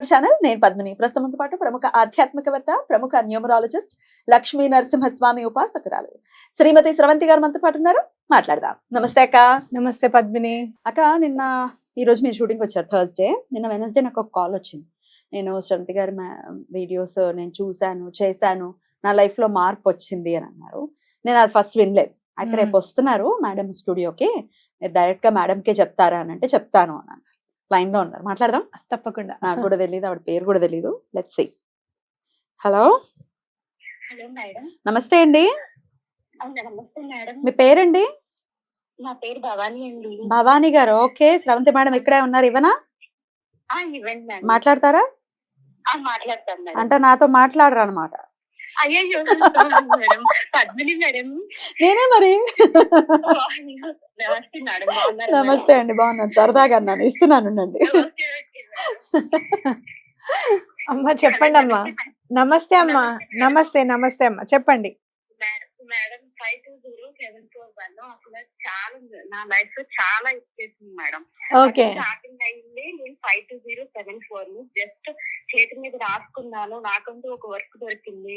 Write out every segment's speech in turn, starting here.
Channel నేను పద్మిని. ప్రస్తుతంతో పాటు ప్రముఖ ఆధ్యాత్మికవేత్త ప్రముఖ న్యూమరాలజిస్ట్ లక్ష్మీ నరసింహస్వామి ఉపాసకురాలు. శ్రీమతి స్రవంతి గారు మనతో పాటు ఉన్నారు. మాట్లాడదాం. నమస్తే అక్క. నమస్తే పద్మిని. అక్క నిన్న ఈ రోజు మీరు షూటింగ్ వచ్చారు థర్స్డే. నిన్న వెనస్డే నాకు ఒక కాల్ వచ్చింది. నేను శ్రవంతి గారి వీడియోస్ నేను చూశాను చేశాను. నా లైఫ్లో మార్పు వచ్చింది అని అన్నారు. నేను అది ఫస్ట్ వినలేదు. అయితే రేపు. వస్తున్నారు మేడం స్టూడియోకి. మీరు డైరెక్ట్గా మేడం కే చెప్తారా అని అంటే చెప్తాను అన్నాను. లైన్లో ఉన్నారు. మాట్లాడదాం? తప్పకుండా. నాకు కూడా తెలియదు ఆవిడ పేరు కూడా తెలియదు let's see hello hello madam. నమస్తే అండి. నమస్తే మేడం. మీ పేరండి? నా పేరు భవానీ అండి. భవానీ గారు. ఓకే. శ్రవంతి మేడం ఇక్కడే ఉన్నారు. ఇవనా ఆ, ఇవ్వండి మేడం. మాట్లాడతారా? ఆ, మాట్లాడతాను మేడం. అంటే నాతో మాట్లాడరు అనమాట అయ్యో మేడం. పద్మిని మేడం. నేనే మరి. నమస్తే మేడం. నమస్తే అండి. బాగున్నాను. సరదాగా అన్నాను. ఇస్తున్నాను. అమ్మ చెప్పండి అమ్మా. నమస్తే అమ్మా. నమస్తే నమస్తే అమ్మా. చెప్పండి. Madam five two zero seven four one. అసలు చాలా నా లైఫ్లో చాలా ఇచ్చేసింది madam. Okay. Five two zero seven four just చేతి మీద రాసుకున్నాను నాకంటూ ఒక వర్క్ దొరికింది.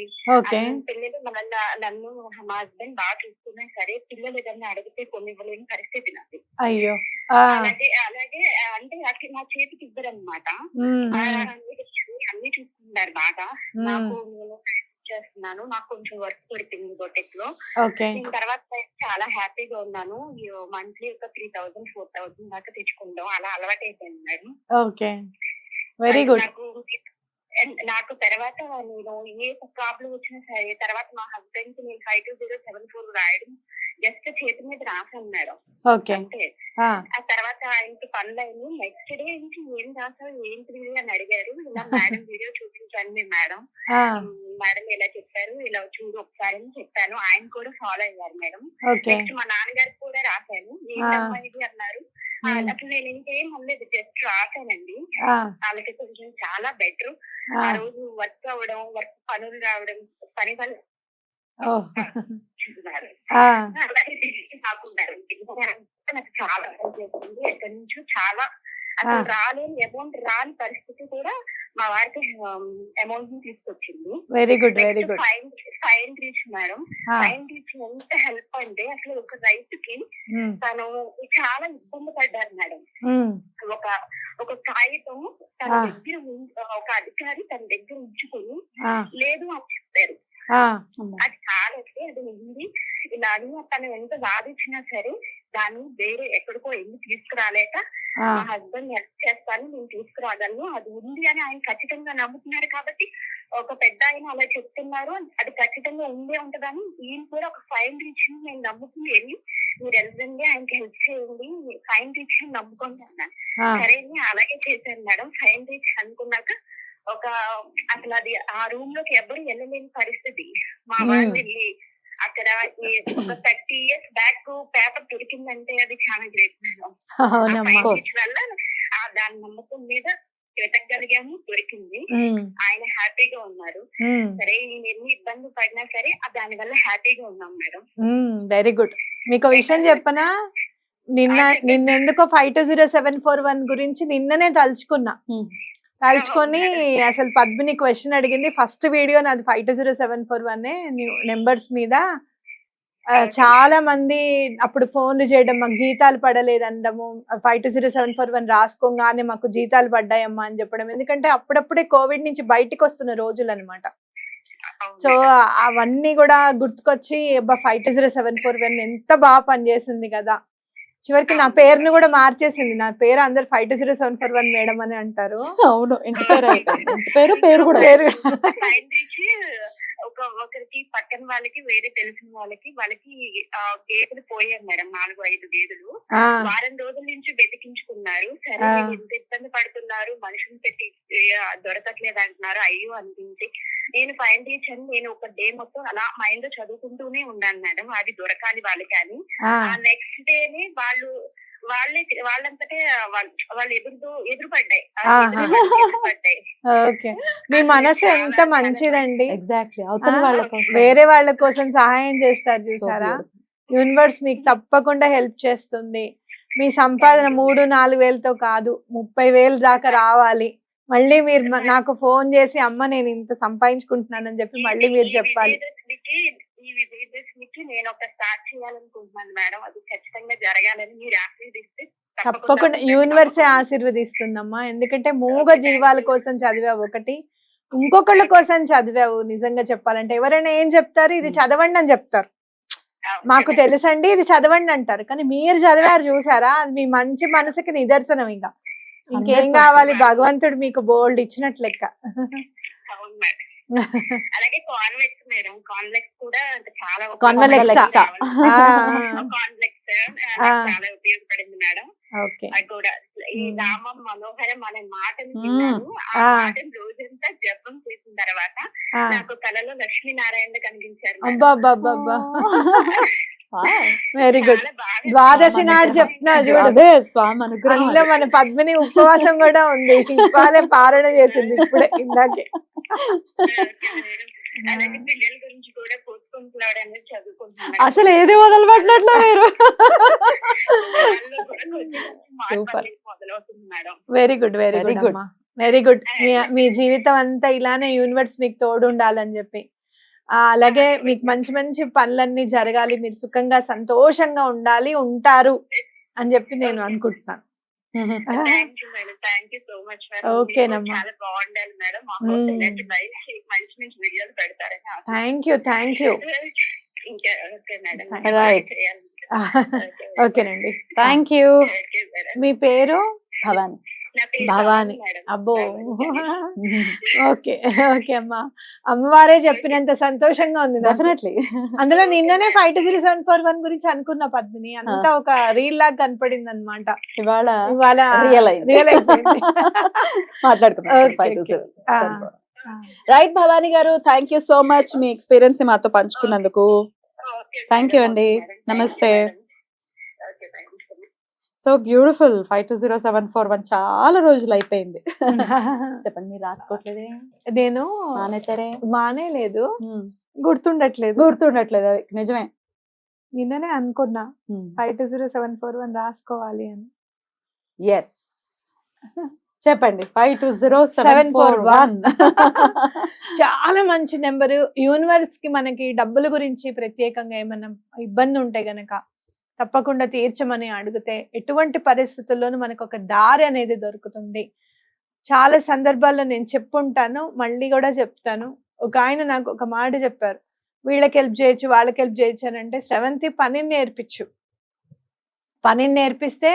పిల్లలు మన నన్ను మా హస్బెండ్ బాగా చూసుకున్నా సరే పిల్లలు ఏదన్నా అడిగితే కొన్ని ఇవ్వలేని పరిస్థితి నాది. అయ్యో. అలాగే అలాగే అంటే అట్లా నా చేతికి ఇద్దరు అనమాట అన్ని చూసుకున్నారు బాగా. నాకు చేస్తున్నాను. నాకు కొంచెం వర్క్ దొరికింది బొటెక్లో. నేను తర్వాత చాలా హ్యాపీగా ఉన్నాను. మంత్లీ ఒక త్రీ థౌసండ్ ఫోర్ థౌసండ్ దాకా తెచ్చుకుంటాం అలా అలవాటు అయిపోయింది మేడం. ఓకే. వెరీ గుడ్ నాకు నాకు తర్వాత నేను ఏ ప్రాబ్లం వచ్చినా సరే తర్వాత మా హస్బెండ్కి నేను five two zero seven four రాయడం జస్ట్ చేతి మీద రాసాను మేడం. ఓకే. అంటే ఆ, తర్వాత ఆయనకి పనులు అయింది నెక్స్ట్ డే నుంచి ఏం రాసావు ఏంటి అని అడిగారు. ఇలా మేడం వీడియో చూపించండి మేడం. ఆ, మేడం ఇలా చెప్పారు ఇలా చూడు ఒకసారి అని చెప్పాను. ఆయన కూడా ఫాలో అయ్యారు మేడం. నెక్స్ట్ మా నాన్నగారికి కూడా రాశాను ఏంటమ్మా ఇది? అన్నారు. అసలు నేను ఇంకేం అనలేదు జస్ట్ రాశానండి. వాళ్ళకి కొంచెం చాలా బెటర్. ఆ, రోజు వర్క్ అవ్వడం వర్క్ పనులు రావడం పని వాళ్ళు కాకుండా నాకు చాలా ఎక్కడి నుంచో చాలా అసలు. రాలేని అమౌంట్ రాని పరిస్థితి కూడా మా వారికి అమౌంట్ని తీసుకొచ్చింది very good very good fine fine rich madam fine rich ఎంత హెల్ప్ అంటే అసలు ఒక రైతుకి ఉమ్, తను చాలా ఇబ్బంది పడ్డారు మేడం ఒక ఒక కాగితం తన. దగ్గర ఒక అధికారి తన దగ్గర ఉంచుకొని లేదు అని చెప్పారు అది కాదంటే అది ఉంది. ఇలా అని తను ఎంత వాదించినా సరే దాన్ని వేరే ఎక్కడికో వెళ్ళి తీసుకురాలేక ఆ, మా హస్బెండ్ హెల్ప్ చేస్తాను నేను తీసుకురాగలను. అది ఉంది అని ఆయన ఖచ్చితంగా నమ్ముతున్నారు కాబట్టి ఒక పెద్ద ఆయన అలా చెప్తున్నారు. అది ఖచ్చితంగా ఉండే ఉంటదని ఈయన కూడా ఒక ఫైన్ రీచ్ నేను నమ్ముకుని వెళ్ళి మీరు వెళ్ళండి ఆయనకి హెల్ప్ చేయండి ఫైన్ రీచ్ నమ్ముకోండి అన్నాను సరే అని అలాగే చేశాను మేడం. ఫైన్ రీచ్ అనుకున్నాక ఒక అసలు అది ఆ రూమ్లోకి ఎవరు వెళ్ళలేని పరిస్థితి. మా. వాళ్ళు వెళ్ళి అక్కడ ఒక థర్టీ ఇయర్స్ బ్యాక్ పేపర్ దొరికిందంటే అది చాలా గ్రేట్ వల్ల ఆ దాని నమ్మకం మీద వెతకగలిగాము దొరికింది. ఆయన హ్యాపీగా ఉన్నారు. సరే ఈయన ఎన్ని ఇబ్బంది పడినా సరే దాని వల్ల హ్యాపీగా ఉన్నాం మేడం. వెరీ గుడ్ మీకు విషయం చెప్పనా? నిన్న నిన్న ఎందుకో five two zero seven four one గురించి నిన్ననే తలుచుకున్నా. తలుచుకొని అసలు పద్మిని క్వశ్చన్ అడిగింది. ఫస్ట్ వీడియో నాది five two zero seven four one numbers మీద. చాలా మంది అప్పుడు ఫోన్లు చేయడం మాకు జీతాలు పడలేదు అనడము five two zero seven four one రాసుకోగానే మాకు జీతాలు పడ్డాయమ్మా అని చెప్పడం. ఎందుకంటే అప్పుడప్పుడే కోవిడ్ నుంచి బయటికి వస్తున్న రోజులు అనమాట సో. అవన్నీ కూడా గుర్తుకొచ్చి five two zero seven four one ఎంత బాగా పనిచేసింది కదా. చివరికి నా పేరును కూడా మార్చేసింది. నా పేరు అందరు five two zero seven four one madam అని అంటారు. అవును ఇంటి పేరు. పేరు పేరు కూడా. ఒక ఒకరికి పక్కన వాళ్ళకి వేరే తెలిసిన వాళ్ళకి వాళ్ళకి గేదెలు పోయారు మేడం నాలుగు ఐదు గేదెలు. వారం రోజుల నుంచి వెతికించుకున్నారు. సరే ఇంత ఇబ్బంది పడుతున్నారు? మనుషులు పెట్టి దొరకట్లేదు అంటున్నారు. అయ్యో అనిపించి నేను ఫైన్ చేశాను నేను ఒక డే మొత్తం అలా మైండ్ చదువుకుంటూనే ఉన్నాను మేడం. అది దొరకాలి వాళ్ళకి అని. నెక్స్ట్ డేనే వాళ్ళు వాళ్ళే వాళ్ళంతటే వాళ్ళు ఎదురు ఎదురుపడ్డాయి. ఓకే. మీ మనసు ఎంత మంచిదండి? ఎగ్జాక్ట్లీ అవతల ఆ, వాళ్ళ కోసం. వేరే వాళ్ళ కోసం సహాయం చేస్తారు చూసారా. యూనివర్స్ మీకు తప్పకుండా హెల్ప్ చేస్తుంది. మీ సంపాదన మూడు నాలుగు వేలతో కాదు ముప్పై వేలు దాకా రావాలి. మళ్ళీ మీరు నాకు ఫోన్ చేసి అమ్మ నేను ఇంత సంపాదించుకుంటున్నానని చెప్పి మళ్ళీ మీరు చెప్పాలి. ఈ విజయదశమికి నేను ఒక స్టార్ట్ చేయాలనుకుంటున్నాను మేడం. అది ఖచ్చితంగా జరగాలని మీరు ఆశీర్దిస్తే తప్పకుండా యూనివర్సే ఆశీర్వదిస్తుందమ్మా. ఎందుకంటే మూగ జీవాల కోసం చదివావు ఒకటి. ఇంకొకళ్ళ కోసం చదివావు నిజంగా చెప్పాలంటే. ఎవరైనా ఏం చెప్తారు? ఇది Hmm. చదవండి అని చెప్తారు. మాకు తెలుసండి ఇది చదవండి అంటారు. కానీ మీరు చదివారు చూసారా? అది మీ మంచి మనసుకి నిదర్శనం ఇంకా. ఇంకేం 100% కావాలి? భగవంతుడు మీకు బోల్డ్ ఇచ్చినట్లు లెక్క. అవును మేడం అలాగే కాన్వెక్స్ మేడం కాన్వెక్స్ కూడా అంటే చాలా. కాన్వెక్స్ ఆ. చాలా ఉపయోగపడింది మేడం కూడా ఈ. నామం మనోహరం అనే మాటను. విన్నాను ఆ. మాటను రోజంతా జపం చేసిన తర్వాత నాకు కళలో లక్ష్మీనారాయణ కనిపించారు. వెరీ గుడ్ ద్వాదశి స్వామి నాడు అనుగ్రహం. చెప్తున్నా చూడు అదే స్వామి అనుగ్రహం అందులో అది. మన పద్మిని ఉపవాసం కూడా ఉంది ఇవాళే పారణ చేసింది ఇప్పుడే ఇందాకే. అలాగే పిల్లల గురించి కూడా పోసుకుంటున్నాడు అనేది చదువుకుంటున్నాను అసలు ఏది మీరు? Super. అనేది మొదలవుతుంది madam. Very good very Very good very good మీ మీ జీవితం అంతా ఇలానే యూనివర్స్ మీకు తోడు ఉండాలని చెప్పి. అలాగే మీకు మంచి మంచి పనులన్నీ జరగాలి. మీరు సుఖంగా సంతోషంగా ఉండాలి ఉంటారు అని చెప్పి నేను అనుకుంటున్నాను. Thank you madam thank you so much madam. చాలా బాగుండాలి ఇలాంటి మంచి మంచి వీడియోలు పెడతారని. థ్యాంక్ యూ థ్యాంక్ యూ ఇంకా ఓకే మేడం ఓకేనండి థ్యాంక్ యూ. మీ పేరు? భవాని. భవాని. అబ్బో. ఓకే ఓకే అమ్మా. అమ్మవారే చెప్పినంత సంతోషంగా ఉంది. డెఫినెట్లీ అందులో నిన్ననే five two zero seven four one గురించి అనుకున్న పద్మిని. అంతా ఒక రీల్ లాగా కనపడింది అనమాట ఇవాళ ఇవాళ రియల్ రియల్ ఆ. రైట్ భవానీ గారు థ్యాంక్ యూ సో మచ్ మీ ఎక్స్పీరియన్స్ మాతో పంచుకున్నందుకు. మేడం. you అండి. నమస్తే. So beautiful five two zero seven four one చాలా రోజులు అయిపోయింది. చెప్పండి మీరు రాసుకోవట్లేదే? నేను మానేసరే మానేలేదు. గుర్తుండట్లేదు. గుర్తుండట్లేదు అది నిజమే. నిన్ననే అనుకున్నా five two zero seven four one రాసుకోవాలి అని. ఎస్ చెప్పండి five two zero seven four one. చాలా మంచి నెంబర్. యూనివర్స్కి మనకి డబ్బుల గురించి ప్రత్యేకంగా ఏమైనా ఇబ్బంది ఉంటే గనక తప్పకుండా తీర్చమని అడిగితే ఎటువంటి పరిస్థితుల్లోనూ మనకు ఒక దారి అనేది దొరుకుతుంది. చాలా సందర్భాల్లో నేను చెప్పుంటాను మళ్ళీ కూడా చెప్తాను. ఒక ఆయన నాకు ఒక మాట చెప్పారు వీళ్ళకి హెల్ప్ చేయొచ్చు వాళ్ళకి హెల్ప్ చేయొచ్చు అని అంటే శ్రవంతి పనిని నేర్పించు. పనిని నేర్పిస్తే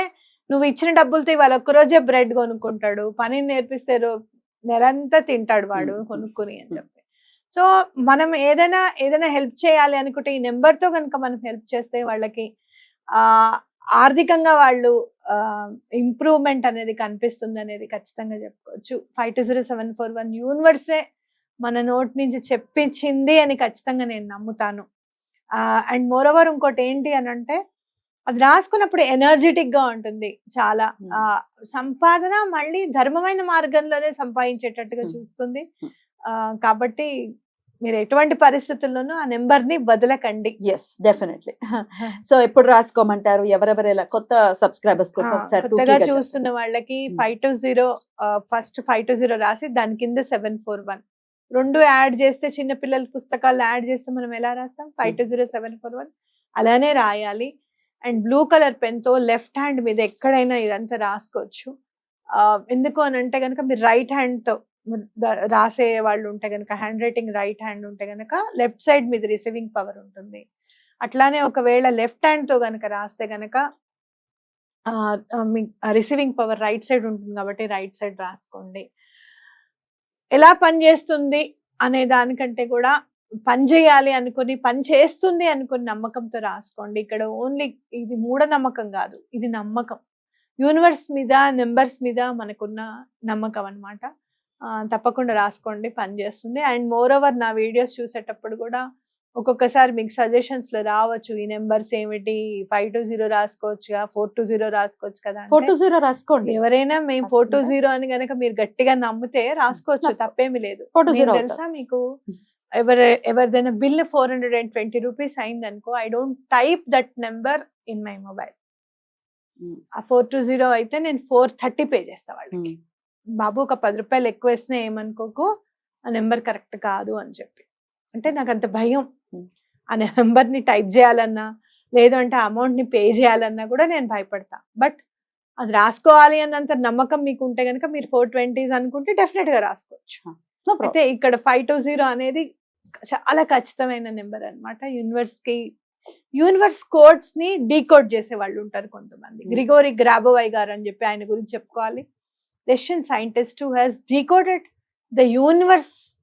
నువ్వు ఇచ్చిన డబ్బులతో ఇవాళ ఒక్కరోజే బ్రెడ్ కొనుక్కుంటాడు. పనిని నేర్పిస్తే నెలంతా తింటాడు వాడు. కొనుక్కుని అని చెప్పి. సో మనం ఏదైనా ఏదైనా హెల్ప్ చేయాలి అనుకుంటే ఈ నెంబర్తో కనుక మనం హెల్ప్ చేస్తే వాళ్ళకి ఆర్థికంగా వాళ్ళు ఇంప్రూవ్మెంట్ అనేది కనిపిస్తుంది అనేది ఖచ్చితంగా చెప్పుకోవచ్చు five two zero seven four one universe మన నోట్ నుంచి చెప్పించింది అని ఖచ్చితంగా నేను నమ్ముతాను అండ్ మోర్ ఓవర్ ఇంకోటి ఏంటి అని అంటే అది రాసుకున్నప్పుడు ఎనర్జెటిక్గా ఉంటుంది చాలా. ఆ సంపాదన మళ్ళీ ధర్మమైన మార్గంలోనే సంపాదించేటట్టుగా. చూస్తుంది. ఆ, కాబట్టి మీరు ఎటువంటి పరిస్థితుల్లోనూ ఆ నెంబర్ని వదలకండి. ఎస్ డెఫినెట్లీ సో ఎప్పుడు రాసుకోమంటారు? ఎవరెవరు ఎలా? కొత్త సబ్స్క్రైబర్స్ కోసం కొత్తగా చూస్తున్న వాళ్ళకి. Five two zero first five two zero రాసి దాని కింద సెవెన్ ఫోర్ వన్ రెండు యాడ్ చేస్తే చిన్న పిల్లల పుస్తకాలు యాడ్ చేస్తే మనం ఎలా రాస్తాం? Five two zero seven four one అలానే రాయాలి. అండ్ బ్లూ కలర్ పెన్తో లెఫ్ట్ హ్యాండ్ మీద ఎక్కడైనా ఇదంతా రాసుకోవచ్చు. ఎందుకు అని అంటే కనుక మీరు రైట్ హ్యాండ్తో రాసే వాళ్ళు ఉంటే కనుక హ్యాండ్ రైటింగ్ రైట్ హ్యాండ్ ఉంటే కనుక లెఫ్ట్ సైడ్ మీద రిసీవింగ్ పవర్ ఉంటుంది. అట్లానే ఒకవేళ లెఫ్ట్ హ్యాండ్తో రాస్తే కనుక రిసీవింగ్ పవర్ రైట్ సైడ్ ఉంటుంది కాబట్టి రైట్ సైడ్ రాసుకోండి. ఎలా పనిచేస్తుంది అనే దానికంటే కూడా పని చేయాలి అనుకుని పని చేస్తుంది అనుకుని నమ్మకంతో రాసుకోండి. ఇక్కడ ఓన్లీ ఇది మూఢనమ్మకం కాదు ఇది నమ్మకం. యూనివర్స్ మీద నెంబర్స్ మీద మనకున్న నమ్మకం అనమాట తప్పకుండా రాసుకోండి పని చేస్తుంది. అండ్ మోర్ ఓవర్ నా వీడియోస్ చూసేటప్పుడు కూడా ఒక్కొక్కసారి మీకు సజెషన్స్లో రావచ్చు. ఈ నెంబర్స్ ఏమిటి? ఫైవ్ టూ జీరో రాసుకోవచ్చు ఫోర్ టూ జీరో రాసుకోవచ్చు కదా ఫోర్ టూ జీరో రాసుకోండి. ఎవరైనా మేము ఫోర్ టూ? జీరో అని గనక మీరు గట్టిగా నమ్మితే రాసుకోవచ్చు. రాసుకో. తప్పేమి లేదు. తెలుసా మీకు? ఎవరి ఎవరిదైనా bill four hundred and twenty rupees అయింది అనుకో I don't type that number in my mobile. ఆ ఫోర్ టూ జీరో అయితే నేను ఫోర్ థర్టీ పే చేస్తా వాళ్ళకి. బాబు ఒక పది రూపాయలు ఎక్కువ వేసినా ఏమనుకోకు ఆ నెంబర్ కరెక్ట్ కాదు అని చెప్పి. అంటే నాకు అంత భయం. ఆ నెంబర్ని టైప్ చేయాలన్నా లేదు అంటే అమౌంట్ని పే చేయాలన్నా కూడా నేను భయపడతా. బట్ అది రాసుకోవాలి అన్నంత నమ్మకం మీకు ఉంటే కనుక మీరు ఫోర్ ట్వంటీస్ అనుకుంటే డెఫినెట్గా రాసుకోవచ్చు అయితే ఇక్కడ ఫైవ్ టూ జీరో అనేది చాలా ఖచ్చితమైన నెంబర్ అన్నమాట. యూనివర్స్కి యూనివర్స్ కోడ్స్ని డీకోడ్ చేసే వాళ్ళు ఉంటారు కొంతమంది. గ్రిగోరి గ్రాబోవై గారు అని చెప్పి ఆయన గురించి చెప్పుకోవాలి. Russian scientist who has decoded the universe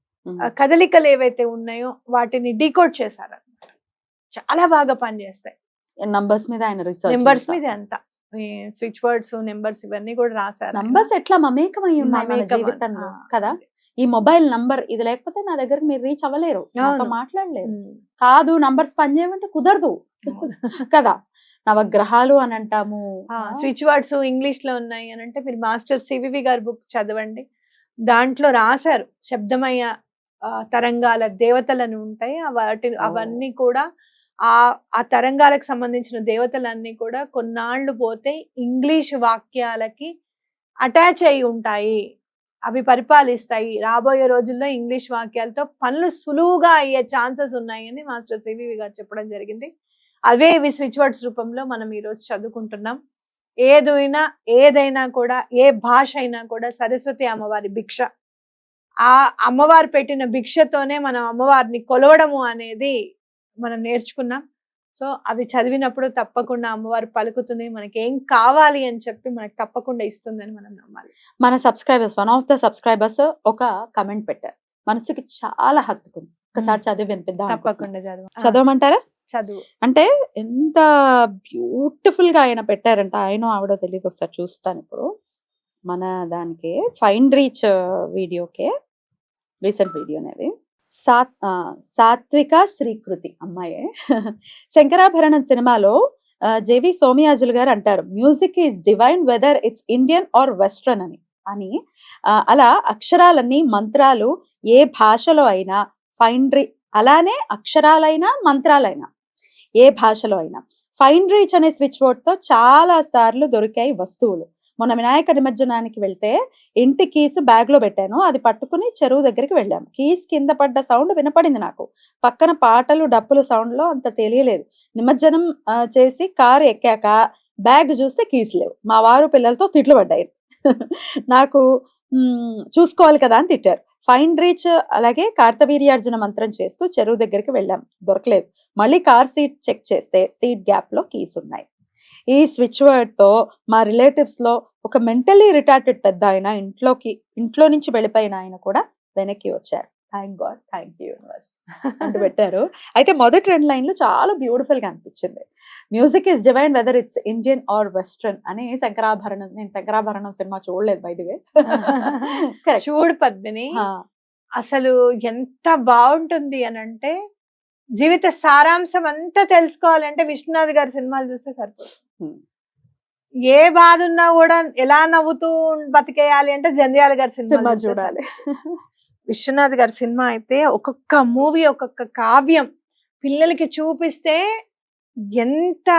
కదలికలు ఏవైతే ఉన్నాయో వాటిని డీకోడ్ చేశారన్నమాట. చాలా బాగా పనిచేస్తాయి. నంబర్స్ మీద ఆయన రీసెర్చ్ నెంబర్స్ మీద అంతా. స్విచ్ వర్డ్స్ నెంబర్స్ ఇవన్నీ కూడా రాశారు. నంబర్స్ ఎట్లా మమేకమై జీవితంలో. కదా? ఈ మొబైల్ నంబర్ ఇది లేకపోతే నా దగ్గర మీరు రీచ్ అవ్వలేరు. మాట్లాడలేరు. కాదు నంబర్స్ పనిచేయమంటే కుదరదు. కదా? నవగ్రహాలు అని అంటాము. స్విచ్ వర్డ్స్ ఇంగ్లీష్లో ఉన్నాయి అని అంటే మీరు మాస్టర్ సివివి గారి బుక్ చదవండి. దాంట్లో రాశారు శబ్దమయ ఆ, తరంగాల దేవతలను ఉంటాయి. వాటి. అవన్నీ కూడా ఆ ఆ తరంగాలకు సంబంధించిన దేవతలన్నీ కూడా కొన్నాళ్ళు పోతే ఇంగ్లీష్ వాక్యాలకి అటాచ్ అయి ఉంటాయి. అవి పరిపాలిస్తాయి. రాబోయే రోజుల్లో ఇంగ్లీష్ వాక్యాలతో పనులు సులువుగా అయ్యే ఛాన్సెస్ ఉన్నాయని మాస్టర్ సివివి గారు చెప్పడం జరిగింది. అవే ఇవి స్విచ్ వర్డ్స్ రూపంలో మనం ఈరోజు చదువుకుంటున్నాం. ఏదైనా ఏదైనా కూడా ఏ భాష అయినా కూడా సరస్వతి అమ్మవారి భిక్ష. ఆ అమ్మవారు పెట్టిన భిక్షతోనే మనం అమ్మవారిని కొలవడము అనేది మనం నేర్చుకున్నాం. సో అవి చదివినప్పుడు తప్పకుండా అమ్మవారు పలుకుతుంది. మనకి ఏం కావాలి అని చెప్పి మనకి తప్పకుండా ఇస్తుందని మనం నమ్మాలి. మన subscribers one of the subscribers ఒక కమెంట్ పెట్టారు. మనసుకి చాలా హత్తుకుంది. ఒకసారి చదివి వినిపిద్దాం. తప్పకుండా చదువు. చదవమంటారా? చదువు. అంటే ఎంత బ్యూటిఫుల్గా ఆయన పెట్టారంటే ఆయన ఆవిడ తెలియదు ఒకసారి చూస్తాను ఇప్పుడు. మన దానికి ఫైన్ రీచ్ వీడియోకే రీసెంట్ వీడియో అనేది సాత్ సాత్విక శ్రీకృతి అమ్మాయే. శంకరాభరణం సినిమాలో జేవి సోమయాజులు గారు అంటారు music is divine whether it's Indian or western అని. అని అలా అక్షరాలన్నీ మంత్రాలు ఏ భాషలో అయినా ఫైన్ రీ అలానే అక్షరాలైనా మంత్రాలైనా ఏ భాషలో అయినా. ఫైన్ రీచ్ అనే స్విచ్ బోర్డ్తో చాలా సార్లు దొరికాయి వస్తువులు. మొన్న వినాయక నిమజ్జనానికి వెళ్తే ఇంటి కీస్ బ్యాగ్లో పెట్టాను. అది పట్టుకుని చెరువు దగ్గరికి వెళ్ళాము. కీస్ కింద పడ్డ సౌండ్ వినపడింది నాకు. పక్కన పాటలు డప్పుల సౌండ్లో అంత తెలియలేదు. నిమజ్జనం చేసి కారు ఎక్కాక బ్యాగ్ చూస్తే కీస్ లేవు. మా వారు పిల్లలతో తిట్లు పడ్డాయి. నాకు చూసుకోవాలి కదా అని తిట్టారు. ఫైన్ రీచ్ అలాగే కార్తవీర్యార్జున మంత్రం చేస్తూ చెరువు దగ్గరికి వెళ్ళాం. దొరకలేదు. మళ్ళీ కార్ సీట్ చెక్ చేస్తే సీట్ గ్యాప్లో కీస్ ఉన్నాయి. ఈ స్విచ్ వర్డ్తో మా రిలేటివ్స్లో ఒక మెంటలీ రిటార్టెడ్ పెద్ద ఆయన ఇంట్లోకి ఇంట్లో నుంచి వెళ్ళిపోయిన ఆయన కూడా వెనక్కి వచ్చారు. Thank God thank you universe అంటూ పెట్టారు. అయితే మొదటి రెండు లైన్లు చాలా బ్యూటిఫుల్గా అనిపించింది. Music is divine whether it's Indian or western అని శంకరాభరణం నేను శంకరాభరణం సినిమా చూడలేదు బై ది వే చూడు పద్మిని. అసలు ఎంత బాగుంటుంది అని అంటే జీవిత సారాంశం అంతా తెలుసుకోవాలంటే విశ్వనాథ్ గారి సినిమాలు చూస్తే సరిపోతుంది. ఏ బాధ ఉన్నా కూడా ఎలా నవ్వుతూ బతికేయాలి అంటే జంధ్యాల గారి సినిమా చూడాలి. విశ్వనాథ్ గారి సినిమా అయితే ఒక్కొక్క మూవీ ఒక్కొక్క కావ్యం పిల్లలకి చూపిస్తే ఎంత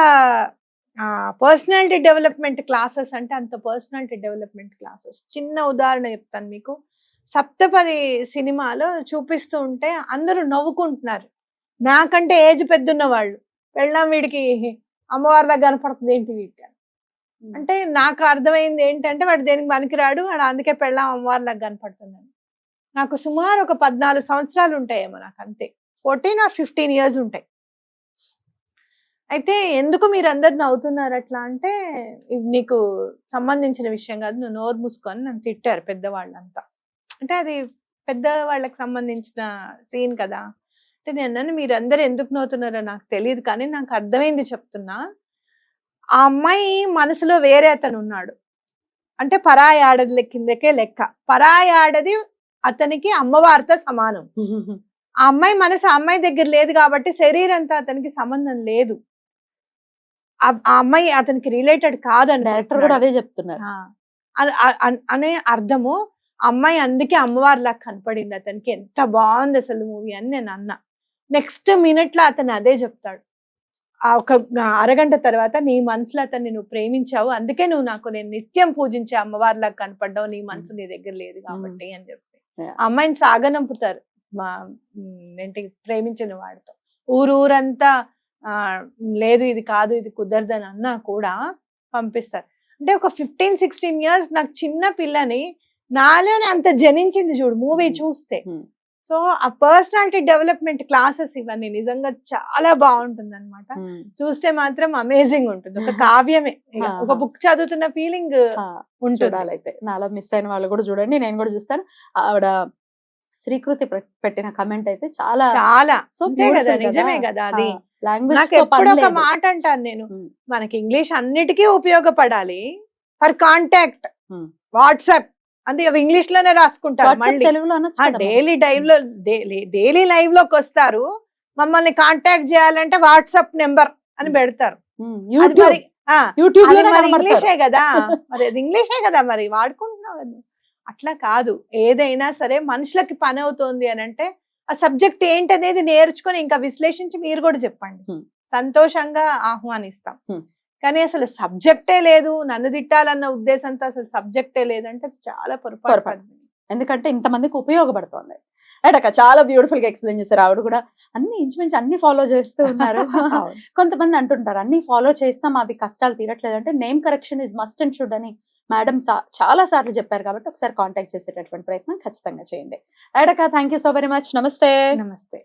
పర్సనాలిటీ డెవలప్మెంట్ క్లాసెస్ అంటే అంత పర్సనాలిటీ డెవలప్మెంట్ క్లాసెస్ చిన్న ఉదాహరణ చెప్తాను మీకు. సప్తపది సినిమాలో చూపిస్తూ ఉంటే అందరూ నవ్వుకుంటున్నారు. నాకంటే ఏజ్ పెద్దున్న వాళ్ళు వెళ్ళాం వీడికి అమ్మవారిలా కనపడుతుంది ఏంటి వీడికి. అంటే నాకు అర్థమైంది ఏంటంటే వాడు దేనికి పనికిరాడు. వాడు అందుకే పెళ్ళాం అమ్మవారిలాగా కనపడుతున్నాను నాకు సుమారు ఒక పద్నాలుగు సంవత్సరాలు ఉంటాయేమో నాకు అంతే ఫోర్టీన్ ఆర్ ఫిఫ్టీన్ ఇయర్స్ ఉంటాయి అయితే ఎందుకు మీరందరు నవ్వుతున్నారు అట్లా అంటే నీకు సంబంధించిన విషయం కాదు నువ్వు నోరు మూసుకొని నన్ను తిట్టారు పెద్దవాళ్ళంతా. అంటే అది పెద్ద వాళ్ళకి సంబంధించిన సీన్ కదా. అంటే నేను అన్నాను మీరందరూ ఎందుకు నవ్వుతున్నారో నాకు తెలియదు కానీ నాకు అర్థమైంది చెప్తున్నా. ఆ అమ్మాయి మనసులో వేరే అతను ఉన్నాడు అంటే పరాయి ఆడది కిందకే లెక్క. పరాయి ఆడది అతనికి అమ్మవారితో సమానం. ఆ అమ్మాయి మనసు ఆ అమ్మాయి దగ్గర లేదు కాబట్టి శరీరంతో అతనికి సంబంధం లేదు. ఆ అమ్మాయి అతనికి రిలేటెడ్ కాదని డైరెక్టర్ కూడా అదే చెప్తున్నారు. అనే అర్థము అమ్మాయి అందుకే అమ్మవారిలా కనపడింది. అతనికి ఎంత బాగుంది అసలు మూవీ అని నేను అన్నా. నెక్స్ట్ మినిట్లో అతను అదే చెప్తాడు. ఆ ఒక అరగంట తర్వాత నీ మనసులో అతన్ని నువ్వు ప్రేమించావు. అందుకే నువ్వు నాకు నేను నిత్యం పూజించే అమ్మవారిలా కనపడ్డావు. నీ మనసు నీ దగ్గర లేదు కాబట్టి అని చెప్పి. అమ్మాయిని సాగనంపుతారు మా ఏంటి ప్రేమించిన వాడితో ఊరు ఊరంతా ఆ, లేదు ఇది కాదు ఇది కుదరదని అన్నా కూడా పంపిస్తారు అంటే ఒక ఫిఫ్టీన్ సిక్స్టీన్ ఇయర్స్ నాకు చిన్న పిల్లని నాలోనే అంత జనించింది చూడు మూవీ. చూస్తే. సో ఆ పర్సనాలిటీ డెవలప్మెంట్ క్లాసెస్ ఇవన్నీ నిజంగా చాలా బాగుంటుంది అనమాట. చూస్తే మాత్రం అమేజింగ్ ఉంటుంది. ఒక కావ్యమే. ఒక బుక్ చదువుతున్న ఫీలింగ్ ఉంటుంది. చూడాలైతే. నాలో మిస్ అయిన వాళ్ళు కూడా చూడండి నేను కూడా చూస్తాను. ఆవిడ శ్రీకృతి పెట్టిన కమెంట్ అయితే చాలా చాలా. సో అంతే కదా నిజమే కదా అది. లాంగ్వేజ్ నాకు ఎప్పుడు ఒక మాట అంటాను నేను. మనకి ఇంగ్లీష్ అన్నిటికీ ఉపయోగపడాలి. For contact. వాట్సాప్. అంటే అవి ఇంగ్లీష్లోనే రాసుకుంటారు. డైలీ డైవ్లో డైలీ లైవ్లోకి వస్తారు మమ్మల్ని కాంటాక్ట్ చేయాలంటే వాట్సాప్ నెంబర్ అని Hmm. పెడతారు. ఇంగ్లీషే కదా మరి అది ఇంగ్లీషే కదా మరి వాడుకుంటున్నావు కదా అట్లా కాదు ఏదైనా సరే మనుషులకి పని అవుతోంది అని అంటే ఆ సబ్జెక్ట్ ఏంటనేది నేర్చుకొని ఇంకా విశ్లేషించి మీరు కూడా చెప్పండి Hmm. సంతోషంగా ఆహ్వానిస్తాం Hmm. కానీ అసలు సబ్జెక్టే లేదు. నన్ను తిట్టాలన్న ఉద్దేశంతో అసలు సబ్జెక్టే లేదంటే చాలా పొరపాటు. ఎందుకంటే ఇంతమందికి ఉపయోగపడుతోంది. రైట్ అక్క చాలా బ్యూటిఫుల్గా ఎక్స్ప్లెయిన్ చేశారు. ఆవిడ కూడా అన్ని ఇంచుమించు అన్ని ఫాలో చేస్తూ ఉన్నారు. కొంతమంది అంటుంటారు అన్ని ఫాలో చేస్తాం అవి కష్టాలు తీరట్లేదు. అంటే name correction is must and should అని మేడం చాలా సార్లు చెప్పారు కాబట్టి ఒకసారి కాంటాక్ట్ చేసేటటువంటి ప్రయత్నం ఖచ్చితంగా చేయండి. రైట్ అక్క thank you so very much నమస్తే. నమస్తే.